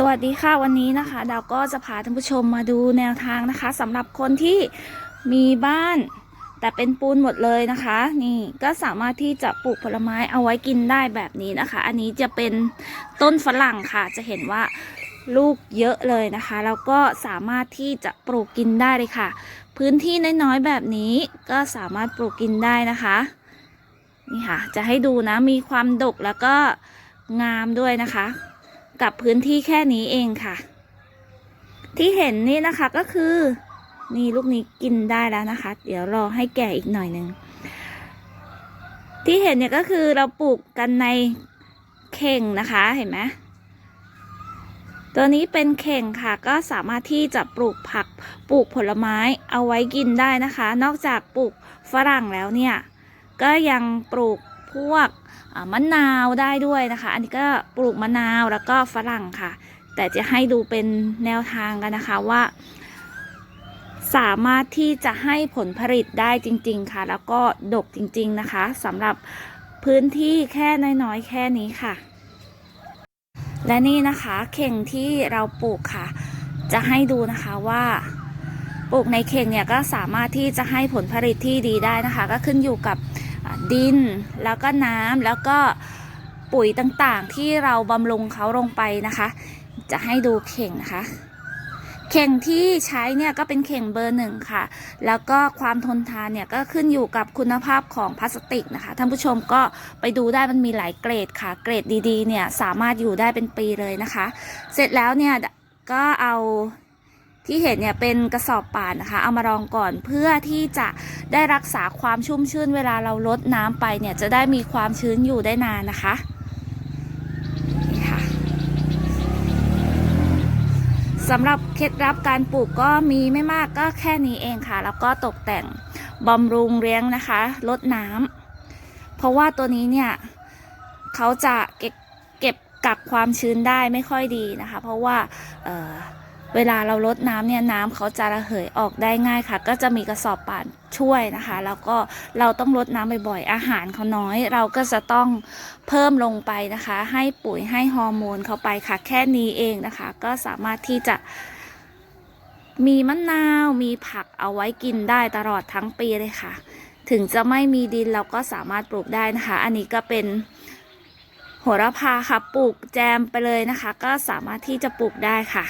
สวัสดีค่ะวันนี้นะคะ ดาวก็จะพาท่านผู้ชมมาดูแนวทางนะคะสำหรับคนที่มีบ้าน แต่เป็นปูนหมดเลยนะคะ นี่ก็สามารถที่จะปลูกผลไม้เอาไว้กินได้แบบนี้นะคะ อันนี้จะเป็นต้นฝรั่งค่ะ จะเห็นว่าลูกเยอะเลยนะคะแล้วก็สามารถที่จะปลูกกินได้เลยค่ะ พื้นที่น้อยๆแบบนี้ก็สามารถปลูกกินได้นะคะนี่ค่ะ จะให้ดูนะมีความดกแล้วก็งามด้วยนะคะ กับพื้นที่แค่นี้เองค่ะ ที่เห็นนี่นะคะก็คือ นี่ลูกนี้กินได้แล้วนะคะ เดี๋ยวรอให้แก่อีกหน่อยหนึ่งที่เห็นเนี่ยก็คือเราปลูกกันในเข่งนะคะเห็นไหมตัวนี้เป็นเข่งค่ะก็สามารถที่จะปลูกผักปลูกผลไม้เอาไว้กินได้นะคะ นอกจากปลูกฝรั่งแล้วเนี่ย ก็ยังปลูก วกมะนาวได้ด้วยนะคะ อันนี้ก็ปลูกมะนาวแล้วก็ฝรั่งค่ะ แต่จะให้ดูเป็นแนวทางกันนะคะว่า สามารถที่จะให้ผลผลิตได้จริง ๆค่ะ แล้วก็ดกจริง ๆนะคะสำหรับพื้นที่แค่น้อยๆแค่นี้ค่ะ และนี่นะคะเข่งที่เราปลูกค่ะ จะให้ดูนะคะว่าปลูกในเข่งเนี่ยก็สามารถที่จะให้ผลผลิตที่ดีได้นะคะ ก็ขึ้นอยู่กับ ดินแล้วก็น้ำแล้วก็ปุ๋ยต่างๆ ที่เราบำรุงเขาลงไปนะคะ จะให้ดูเข่งนะคะ เข่งที่ใช้เนี่ยก็เป็นเข่งเบอร์หนึ่งค่ะ แล้วก็ความทนทานเนี่ยก็ขึ้นอยู่กับคุณภาพของพลาสติกนะคะท่านผู้ชมก็ไปดูได้มันมีหลายเกรดค่ะ เกรดดีๆเนี่ยสามารถอยู่ได้เป็นปีเลยนะคะ เสร็จแล้วเนี่ยก็เอา ที่เห็นเนี่ยเป็นกระสอบป่านนะคะ เอามารองก่อนเพื่อที่จะได้รักษาความชุ่มชื้นเวลาเราลดน้ำไปเนี่ยจะได้มีความชื้นอยู่ได้นานนะคะนี่ค่ะสำหรับเคล็ดลับการปลูกก็มีไม่มากก็แค่นี้เองค่ะ แล้วก็ตกแต่งบำรุงเลี้ยงนะคะลดน้ำเพราะว่าตัวนี้เนี่ยเขาจะเก็บเก็บกักความชื้นได้ไม่ค่อยดีนะคะ เพราะว่า เวลาเราลดน้ำเนี่ยน้ำเขาจะระเหยออกได้ง่ายค่ะ ก็จะมีกระสอบป่านช่วยนะคะ แล้วก็เราต้องลดน้ำบ่อยๆ อาหารเขาน้อย เราก็จะต้องเพิ่มลงไปนะคะ ให้ปุ๋ยให้ฮอร์โมนเขาไปค่ะ แค่นี้เองนะคะ ก็สามารถที่จะมีมะนาวมีผักเอาไว้กินได้ตลอดทั้งปีเลยค่ะ ถึงจะไม่มีดินเราก็สามารถปลูกได้นะคะ อันนี้ก็เป็นโหระพาค่ะปลูกแจมไปเลยนะคะ ก็สามารถที่จะปลูกได้ค่ะ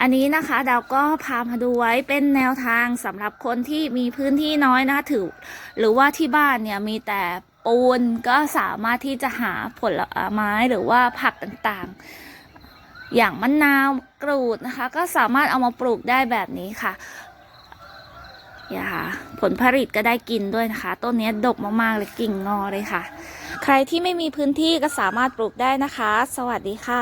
อันนี้นะคะดาวก็พามาดูไว้เป็นแนวทางสำหรับคนที่มีพื้นที่น้อยนะคะถือ หรือว่าที่บ้านเนี่ยมีแต่ปูนก็สามารถที่จะหาผลไม้หรือว่าผักต่างๆ อย่างมะนาวกรูดนะคะ ก็สามารถเอามาปลูกได้แบบนี้ค่ะ นี่ค่ะ ผลผลิตก็ได้กินด้วยนะคะ ต้นนี้ดกมากๆเลยกิ่งงอเลยค่ะ ใครที่ไม่มีพื้นที่ก็สามารถปลูกได้นะคะ สวัสดีค่ะ